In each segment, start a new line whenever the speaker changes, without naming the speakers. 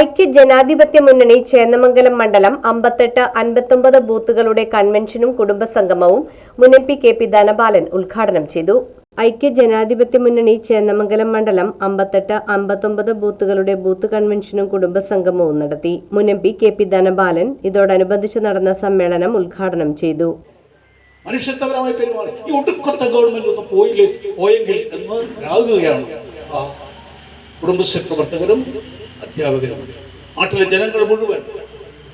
ഐക്യ ജനാധിപത്യ മുന്നണി ചേന്നമംഗലം മണ്ഡലം അമ്പത്തെട്ട് അൻപത്തൊമ്പത് ബൂത്തുകളുടെ കൺവെൻഷനും കുടുംബസംഗമവും മുൻ M P K P Dhanapalan ഉദ്ഘാടനം ചെയ്തു. ഐക്യ ജനാധിപത്യ മുന്നണി ചേന്നമംഗലം മണ്ഡലം അമ്പത്തെട്ട് അമ്പത്തൊമ്പത് ബൂത്തുകളുടെ ബൂത്ത് കൺവെൻഷനും കുടുംബസംഗമവും നടത്തി. മുൻ M P K P Dhanapalan ഇതോടനുബന്ധിച്ച് നടന്ന സമ്മേളനം ഉദ്ഘാടനം ചെയ്തു.
മനുഷ്യത്വപരമായി കുടുംബശ്രീ പ്രവർത്തകരും അധ്യാപകരും നാട്ടിലെ ജനങ്ങൾ മുഴുവൻ.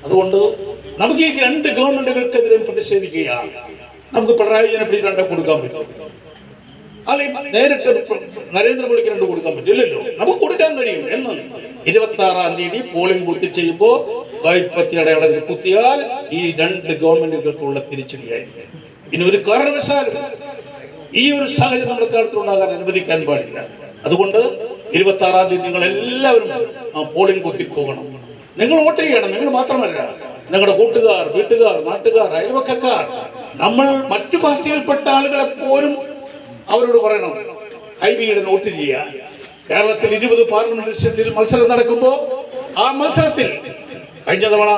അതുകൊണ്ട് നമുക്ക് ഈ രണ്ട് ഗവൺമെന്റുകൾക്കെതിരെ പ്രതിഷേധിക്കുകയാണ്. നമുക്ക് പിണറായി വിജയനെ പിടി രണ്ടേ കൊടുക്കാൻ പറ്റും. അല്ലെങ്കിൽ നേരിട്ട് നരേന്ദ്രമോദിക്ക് രണ്ട് കൊടുക്കാൻ പറ്റില്ലല്ലോ നമുക്ക് കൊടുക്കാൻ കഴിയും എന്ന്. ഇരുപത്തി ആറാം തീയതി പോളിംഗ് ബൂത്തിൽ ചെയ്യുമ്പോൾ കൈപ്പത്തി അടയാളത്തിൽ കുത്തിയാൽ ഈ രണ്ട് ഗവൺമെന്റുകൾക്കുള്ള തിരിച്ചടിയായി ഇനി ഒരു കാരണവശാലും ഈ ഒരു സാഹചര്യം നമ്മുടെ കാലത്തുണ്ടാകാൻ അനുവദിക്കാൻ പാടില്ല. അതുകൊണ്ട് ഇരുപത്തി ആറാം തീയതി നിങ്ങൾ എല്ലാവരും പോളിംഗ് ബൂത്തിൽ പോകണം. നിങ്ങൾ വോട്ട് ചെയ്യണം. നിങ്ങൾ മാത്രമല്ല നിങ്ങളുടെ കൂട്ടുകാർ വീട്ടുകാർ നാട്ടുകാർ അയൽവക്കക്കാർ നമ്മൾ മറ്റു പാർട്ടിയിൽപ്പെട്ട ആളുകളെ പോലും അവരോട് പറയണം. ഹൈബിയുടെ വോട്ട് ചെയ്യുക. കേരളത്തിൽ ഇരുപത് പാർലമെന്റ് സീറ്റിൽ മത്സരം നടക്കുമ്പോൾ ആ മത്സരത്തിൽ കഴിഞ്ഞ തവണ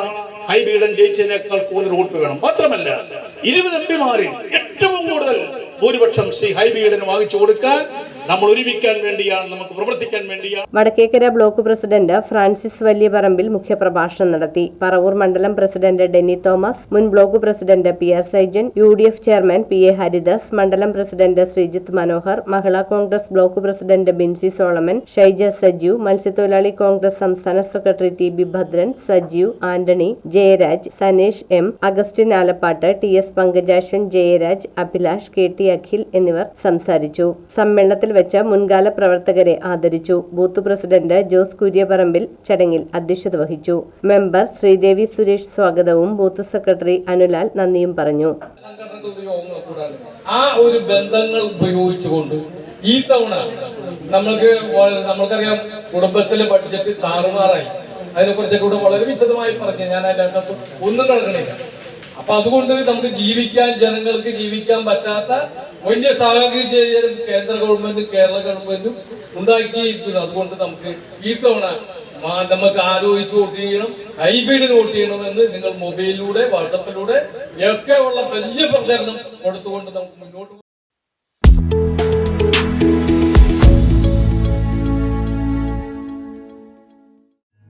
ഹൈബീഡൻ ജയിച്ചതിനേക്കാൾ കൂടുതൽ വോട്ട് വേണം. മാത്രമല്ല ഇരുപത് എം പിമാരിൽ ഭൂരിപക്ഷം ശ്രീ ഹൈബീഡന് വാങ്ങിച്ചു കൊടുക്കാൻ നമ്മൾ ഒരുമിക്കാൻ വേണ്ടിയാണ് നമുക്ക് പ്രവർത്തിക്കാൻ വേണ്ടിയാണ്.
Vadakkekara block president Francis Valiyaparambil മുഖ്യപ്രഭാഷണം നടത്തി. പറവൂർ മണ്ഡലം പ്രസിഡന്റ് ഡെന്നി തോമസ് മുൻ block president P R Saijan U D F chairman P A Haridas മണ്ഡലം president Sreejith Manohar Mahila Congress block president Binsy Solomon Shaija Sajeev മത്സ്യത്തൊഴിലാളി കോൺഗ്രസ് സംസ്ഥാന secretary T B Bhadran Sajeev Antony Jayaraj Sanesh M Augustine Alappattu T S Pankajashan Jayaraj Abhilash K T Akhil എന്നിവർ സംസാരിച്ചു. സമ്മേളനത്തിൽ വെച്ച മുൻകാല പ്രവർത്തകരെ ആദരിച്ചു. ബൂത്ത് പ്രസിഡന്റ് ജോസ് കുര്യപറമ്പിൽ ചടങ്ങിൽ അധ്യക്ഷത വഹിച്ചു. മെമ്പർ ശ്രീദേവി സുരേഷ് സ്വാഗതവും ബൂത്ത് സെക്രട്ടറി അനുലാൽ നന്ദിയും പറഞ്ഞു.
ആ ഒരു ബന്ധങ്ങൾ ഉപയോഗിച്ചുകൊണ്ട് ഈ തവണ നമ്മൾക്ക് നമ്മൾക്കറിയാം കുടുംബത്തിലെ ബഡ്ജറ്റ് താറുമാറായി. അതിനെ കുറിച്ചൊക്കെ ഇവിടെ വളരെ വിശദമായി പറഞ്ഞു. ഞാൻ അതിന്റെ അകത്ത് ഒന്നും കിടക്കണില്ല അപ്പൊ അതുകൊണ്ട് നമുക്ക് ജീവിക്കാൻ ജനങ്ങൾക്ക് ജീവിക്കാൻ പറ്റാത്ത വലിയ സാഹചര്യം കേന്ദ്ര ഗവൺമെന്റും കേരള ഗവൺമെന്റും ഉണ്ടാക്കിയിരിക്കുന്നു അതുകൊണ്ട് നമുക്ക് ഈ തവണ നമുക്ക് ആലോചിച്ച് വോട്ട് ചെയ്യണം ഹൈബ്രിഡിന് വോട്ട് ചെയ്യണമെന്ന് നിങ്ങൾ മൊബൈലിലൂടെ വാട്സപ്പിലൂടെ ഒക്കെ ഉള്ള വലിയ പ്രചരണം കൊടുത്തുകൊണ്ട് നമുക്ക് മുന്നോട്ട്